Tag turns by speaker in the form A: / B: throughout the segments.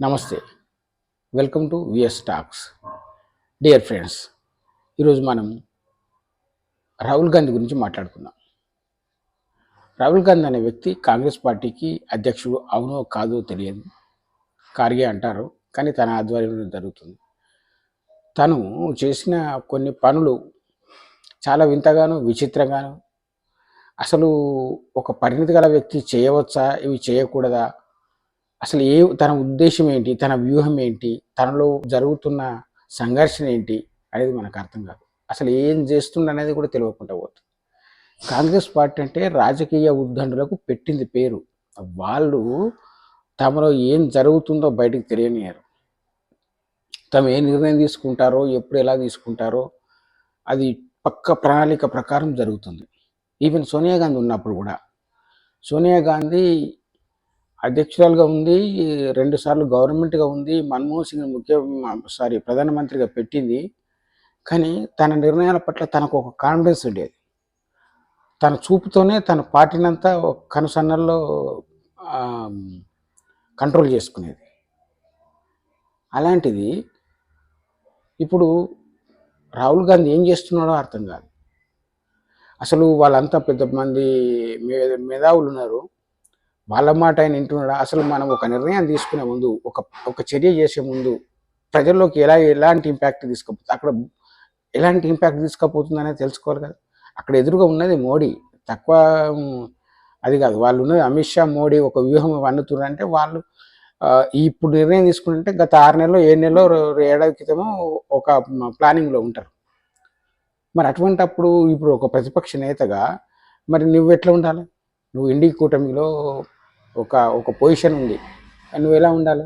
A: నమస్తే. Welcome to VS talks dear friends ఈరోజు మనం రాహుల్ గాంధీ గురించి మాట్లాడుకుందాం. రాహుల్ గాంధీ అనే వ్యక్తి కాంగ్రెస్ పార్టీకి అధ్యక్షుడు అవునో కాదో తెలియదు. కార్గే అంటారు కానీ తన ఆధ్వర్యంలో జరుగుతుంది. తను చేసిన కొన్ని పనులు చాలా వింతగాను విచిత్రంగాను అసలు ఒక పరిణితి గల వ్యక్తి చేయవచ్చా? ఇవి చేయకూడదా? అసలు ఏ తన ఉద్దేశం ఏంటి? తన వ్యూహం ఏంటి? తనలో జరుగుతున్న సంఘర్షణ ఏంటి? అనేది మనకు అర్థం కాదు. అసలు ఏం చేస్తుంది అనేది కూడా తెలియకుండా పోతుంది. కాంగ్రెస్ పార్టీ అంటే రాజకీయ ఉద్దండులకు పెట్టింది పేరు. వాళ్ళు తమలో ఏం జరుగుతుందో బయటకు తెలియనియారు తమ ఏ నిర్ణయం తీసుకుంటారో ఎప్పుడు ఎలా తీసుకుంటారో అది పక్క ప్రణాళిక ప్రకారం జరుగుతుంది. ఈవెన్ సోనియా గాంధీ ఉన్నప్పుడు కూడా. సోనియా గాంధీ అధ్యక్షురాలుగా ఉంది రెండు సార్లు గవర్నమెంట్గా ఉంది మన్మోహన్ సింగ్ ముఖ్య సారీ ప్రధానమంత్రిగా పెట్టింది. కానీ తన నిర్ణయాల పట్ల తనకు ఒక కాన్ఫిడెన్స్ ఉండేది. తన చూపుతోనే తన పార్టీనంతా ఒక కనుసన్నల్లో కంట్రోల్ చేసుకునేది. అలాంటిది ఇప్పుడు రాహుల్ గాంధీ ఏం చేస్తున్నాడో అర్థం కాదు. అసలు వాళ్ళంతా పెద్ద మంది మే- మేధావులు ఉన్నారు వాళ్ళ మాట ఆయన వింటున్నాడా? అసలు మనం ఒక నిర్ణయం తీసుకునే ముందు ఒక ఒక చర్య చేసే ముందు ప్రజల్లోకి ఎలా ఎలాంటి ఇంపాక్ట్ తీసుకపోతుంది అక్కడ ఎలాంటి ఇంపాక్ట్ తీసుకపోతుంది అనేది తెలుసుకోవాలి కదా. అక్కడ ఎదురుగా ఉన్నది మోడీ. తక్కువ అది కాదు. వాళ్ళు ఉన్నది అమిత్ షా మోడీ ఒక వ్యూహం వన్నుతున్నారు అంటే వాళ్ళు ఇప్పుడు నిర్ణయం తీసుకుంటే గత ఆరు నెలలో ఏడు నెలలో ఏడాది క్రితమో ఒక ప్లానింగ్లో ఉంటారు. మరి అటువంటప్పుడు ఇప్పుడు ఒక ప్రతిపక్ష నేతగా మరి నువ్వు ఎట్లా ఉండాలి? నువ్వు ఇండి కూటమిలో ఒక ఒక పొజిషన్ ఉంది. నువ్వు ఎలా ఉండాలి?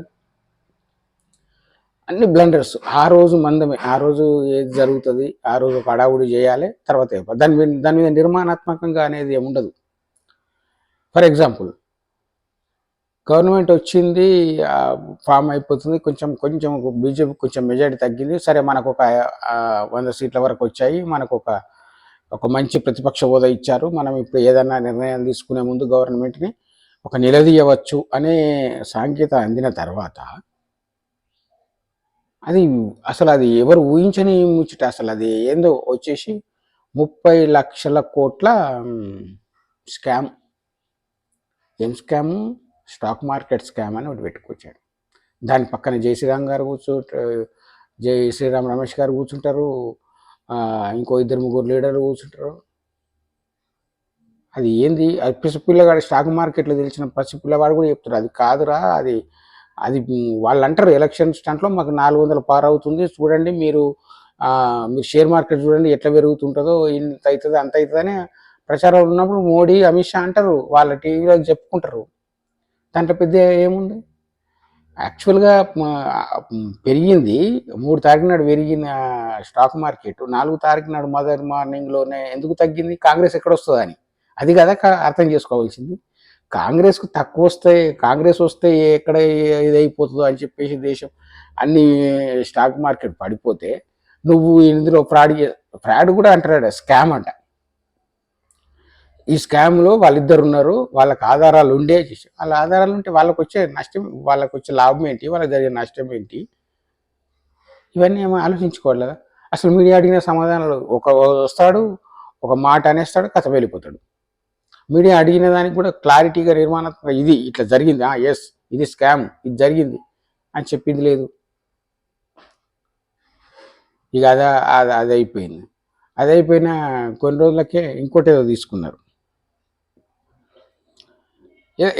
A: అన్ని బ్లండర్స్. ఆ రోజు మందమే. ఆ రోజు ఏది జరుగుతుంది ఆ రోజు ఒక అడావుడి చేయాలి తర్వాత దాని మీద దాని మీద నిర్మాణాత్మకంగా అనేది ఉండదు. ఫర్ ఎగ్జాంపుల్ గవర్నమెంట్ వచ్చింది ఫామ్ అయిపోతుంది కొంచెం కొంచెం బీజేపీ కొంచెం మెజారిటీ తగ్గింది. సరే మనకు ఒక వంద సీట్ల వరకు వచ్చాయి. మనకు ఒక ఒక మంచి ప్రతిపక్ష హోదా ఇచ్చారు. మనం ఇప్పుడు ఏదైనా నిర్ణయం తీసుకునే ముందు గవర్నమెంట్ని ఒక నిలదీయవచ్చు అనే సాంకేత అందిన తర్వాత అది అసలు అది ఎవరు ఊహించని ముచ్చట అసలు అది ఏందో వచ్చేసి ముప్పై లక్షల కోట్ల స్కామ్. ఏం స్కామ్? స్టాక్ మార్కెట్ స్కామ్ అని ఒకటి పెట్టుకొచ్చాడు. దాని పక్కన జై శ్రీరామ్ గారు కూర్చో జై శ్రీరామ్ రమేష్ గారు కూర్చుంటారు. ఇంకో ఇద్దరు ముగ్గురు లీడర్లు కూర్చుంటారు. అది ఏంది? అది పసిపిల్లగాడు స్టాక్ మార్కెట్లో తెలిసిన పసిపిల్లవాడు కూడా చెప్తారు అది కాదురా అది అది వాళ్ళు అంటారు ఎలక్షన్ స్టంట్లో మాకు నాలుగు వందల పార్ అవుతుంది. చూడండి మీరు మీరు షేర్ మార్కెట్ చూడండి ఎట్లా పెరుగుతుంటుందో ఇంత అవుతుంది అంత అవుతుందని ప్రచారం ఉన్నప్పుడు మోడీ అమిత్ షా అంటారు. వాళ్ళ టీవీలో చెప్పుకుంటారు. దాంట్లో పెద్ద ఏముంది? యాక్చువల్గా పెరిగింది. మూడు తారీఖు నాడు పెరిగిన స్టాక్ మార్కెట్ నాలుగు తారీఖు నాడు మదర్ మార్నింగ్లోనే ఎందుకు తగ్గింది? కాంగ్రెస్ ఎక్కడ వస్తుందని. అది కదా కా- అర్థం చేసుకోవాల్సింది. కాంగ్రెస్కు తక్కువ వస్తే కాంగ్రెస్ వస్తే ఎక్కడ ఇది అయిపోతుందో అని చెప్పేసి దేశం అన్ని స్టాక్ మార్కెట్ పడిపోతే నువ్వు ఇందులో ఫ్రాడ్ ఫ్రాడ్ కూడా అంటాడు స్కామ్ అంట. ఈ స్కామ్లో వాళ్ళిద్దరు ఉన్నారు వాళ్ళకి ఆధారాలు ఉండే వాళ్ళ ఆధారాలు ఉంటే వాళ్ళకి వచ్చే నష్టం వాళ్ళకి వచ్చే లాభం ఏంటి వాళ్ళకి జరిగే నష్టం ఏంటి? ఇవన్నీ ఏమో ఆలోచించుకోవాలి కదా అసలు మీడియా అడిగిన సమాధానాలు ఒక వస్తాడు ఒక మాట అనేస్తాడు కథ వెళ్ళిపోతాడు. మీడియా అడిగిన దానికి కూడా క్లారిటీగా నిర్మాణాత్మక ఇది ఇట్లా జరిగింది. ఎస్ ఇది స్కామ్ ఇది జరిగింది అని చెప్పింది లేదు. ఇక అదే అది అది అయిపోయింది అది అయిపోయిన కొన్ని రోజులకే ఇంకోటి ఏదో తీసుకున్నారు.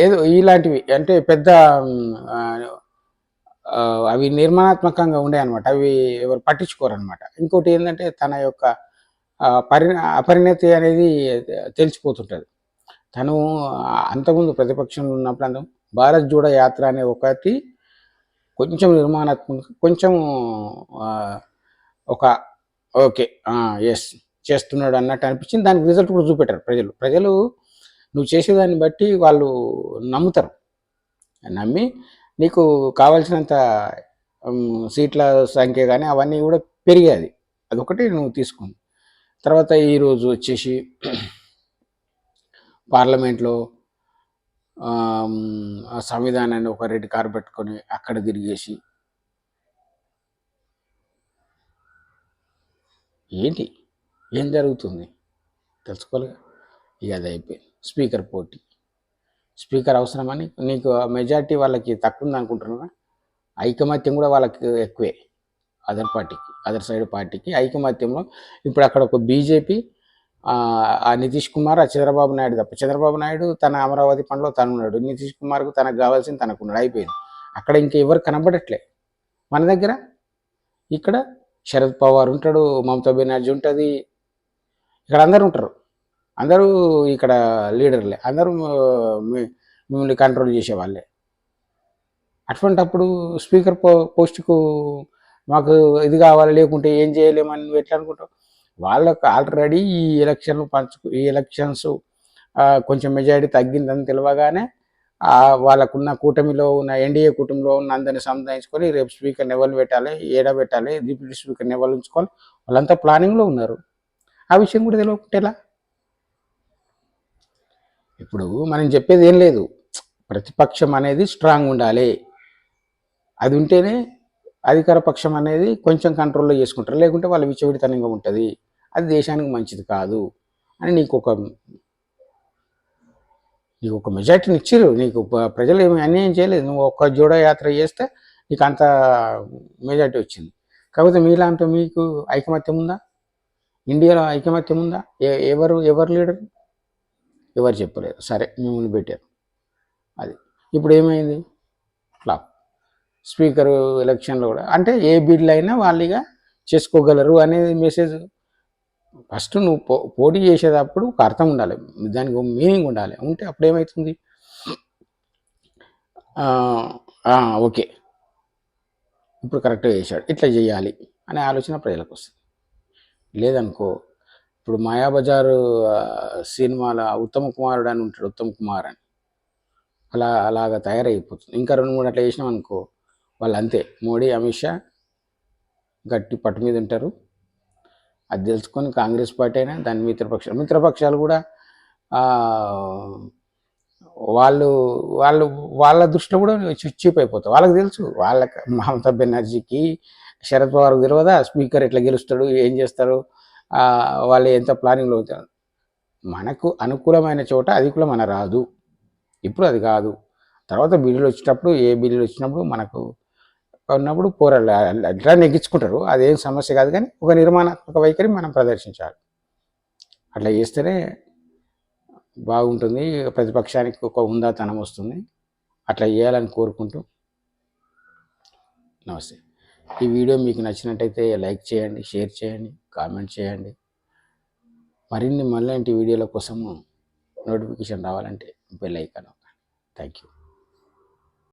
A: ఏదో ఇలాంటివి అంటే పెద్ద అవి నిర్మాణాత్మకంగా ఉండే అనమాట అవి ఎవరు పట్టించుకోరు అనమాట ఇంకోటి ఏంటంటే తన యొక్క పరిణ పరి అపరిణతి అనేది తెలిసిపోతుంటుంది. తను అంతకుముందు ప్రతిపక్షంలో ఉన్నప్పుడు అంత భారత్ జోడో యాత్ర అనే ఒకటి కొంచెం నిర్మాణాత్మక కొంచెం ఒక ఓకే ఎస్ చేస్తున్నాడు అన్నట్టు అనిపించింది. దానికి రిజల్ట్ కూడా చూపెట్టారు ప్రజలు. ప్రజలు నువ్వు చేసేదాన్ని బట్టి వాళ్ళు నమ్ముతారు. నమ్మి నీకు కావాల్సినంత సీట్ల సంఖ్య కానీ అవన్నీ కూడా పెరిగాయి. అదొకటి నువ్వు తీసుకుంది. తర్వాత ఈరోజు వచ్చేసి పార్లమెంట్లో సంవిధానాన్ని ఒక రెడ్ కార్ పెట్టుకొని అక్కడ తిరిగేసి ఏంటి? ఏం జరుగుతుంది? తెలుసుకోలేగా ఇక అది అయిపోయింది. స్పీకర్ పోటీ. స్పీకర్ అవసరమని నీకు? మెజారిటీ వాళ్ళకి తక్కువ ఉంది అనుకుంటున్నారా ఐకమత్యం కూడా వాళ్ళకి ఎక్కువే. అదర్ పార్టీకి అదర్ సైడ్ పార్టీకి. ఐకమత్యంలో ఇప్పుడు అక్కడ ఒక బీజేపీ ఆ నితీష్ కుమార్ ఆ చంద్రబాబు నాయుడు తప్ప. చంద్రబాబు నాయుడు తన అమరావతి పనిలో తను ఉన్నాడు. నితీష్ కుమార్కు తనకు కావాల్సింది తనకున్నాడు అయిపోయింది. అక్కడ ఇంకెవరు కనబడట్లే. మన దగ్గర? ఇక్కడ శరద్ పవార్ ఉంటాడు మమతా బెనర్జీ ఉంటుంది. ఇక్కడ అందరు ఉంటారు. అందరూ ఇక్కడ లీడర్లే. అందరూ మిమ్మల్ని కంట్రోల్ చేసేవాళ్ళే అటువంటప్పుడు స్పీకర్ పో పోస్టుకు మాకు ఇది కావాలి లేకుంటే ఏం చేయలేమని నువ్వు ఎట్లా అనుకుంటావు? వాళ్ళకు ఆల్రెడీ ఈ ఎలక్షన్లు పంచుకు ఈ ఎలక్షన్స్ కొంచెం మెజారిటీ తగ్గిందని తెలియగానే వాళ్ళకున్న కూటమిలో ఉన్న ఎన్డీఏ కూటమిలో ఉన్న అందరిని సంధానించుకొని రేపు స్పీకర్ని ఎవరు పెట్టాలి ఏడ పెట్టాలి డిప్యూటీ స్పీకర్ని ఎవరు ఉంచుకోవాలి వాళ్ళంతా ప్లానింగ్లో ఉన్నారు. ఆ విషయం కూడా తెలియకుంటే ఎలా ఇప్పుడు మనం చెప్పేది ఏం లేదు. ప్రతిపక్షం అనేది స్ట్రాంగ్ ఉండాలి. అది ఉంటేనే అధికార పక్షం అనేది కొంచెం కంట్రోల్లో చేసుకుంటారు. లేకుంటే వాళ్ళ విచ్చవిడితనంగా ఉంటుంది. అది దేశానికి మంచిది కాదు అని నీకు ఒక నీకు ఒక మెజార్టీని ఇచ్చిర్రు. నీకు ప్రజలు ఏమి అన్యాయం చేయలేదు. నువ్వు ఒక్క జోడో యాత్ర చేస్తే నీకు అంత మెజార్టీ వచ్చింది. కాకపోతే మీలాంటి మీకు ఐకమత్యం ఉందా? ఇండియాలో ఐకమత్యం ఉందా? ఎవరు ఎవరు లీడర్? ఎవరు చెప్పలేరు సరే మిమ్మల్ని పెట్టారు. అది. ఇప్పుడు ఏమైంది? ఫ్లాప్. స్పీకరు ఎలక్షన్లో కూడా అంటే ఏ బిడ్లు అయినా వాళ్ళుగా చేసుకోగలరు అనేది మెసేజ్ ఫస్ట్ నువ్వు పో పోటీ చేసేటప్పుడు ఒక అర్థం ఉండాలి. దానికి ఒక మీనింగ్ ఉండాలి. ఉంటే అప్పుడు ఏమవుతుంది ఓకే. ఇప్పుడు కరెక్ట్గా చేశాడు. ఇట్లా చేయాలి అనే ఆలోచన ప్రజలకు వస్తుంది. లేదనుకో ఇప్పుడు మాయాబజారు సినిమాల ఉత్తమ కుమారుడు అని ఉంటాడు ఉత్తమ్ కుమార్ అని. అలా అలాగా తయారైపోతుంది. ఇంకా రెండు మూడు అట్లా చేసినాం అనుకో వాళ్ళు అంతే మోడీ అమిత్ షా గట్టి పట్టు మీద ఉంటారు. అది తెలుసుకొని కాంగ్రెస్ పార్టీ అయినా దాని మిత్రపక్షాలు మిత్రపక్షాలు కూడా వాళ్ళు వాళ్ళు వాళ్ళ దృష్టిలో కూడా చీప్ అయిపోతారు వాళ్ళకి తెలుసు వాళ్ళకి మమతా బెనర్జీకి శరద్ పవార్కి తెలియదా స్పీకర్ ఎట్లా గెలుస్తాడు? ఏం చేస్తారు? వాళ్ళు ఎంత ప్లానింగ్లో అవుతారు? మనకు అనుకూలమైన చోట అధికులం మన రాదు ఇప్పుడు అది కాదు. తర్వాత బిల్లులు వచ్చినప్పుడు ఏ బిల్లులు వచ్చినప్పుడు మనకు ఉన్నప్పుడు పోరాడు అట్లా నెగ్గించుకుంటారు? అదేం సమస్య కాదు కానీ ఒక నిర్మాణాత్మక వైఖరి మనం ప్రదర్శించాలి. అట్లా చేస్తేనే బాగుంటుంది. ప్రతిపక్షానికి ఒక ఉందాతనం వస్తుంది. అట్లా చేయాలని కోరుకుంటూ నమస్తే. ఈ వీడియో మీకు నచ్చినట్టయితే లైక్ చేయండి షేర్ చేయండి కామెంట్ చేయండి. మరిన్ని మళ్ళీ వీడియోల కోసము నోటిఫికేషన్ రావాలంటే బెల్ ఐకాన్ థ్యాంక్ యూ.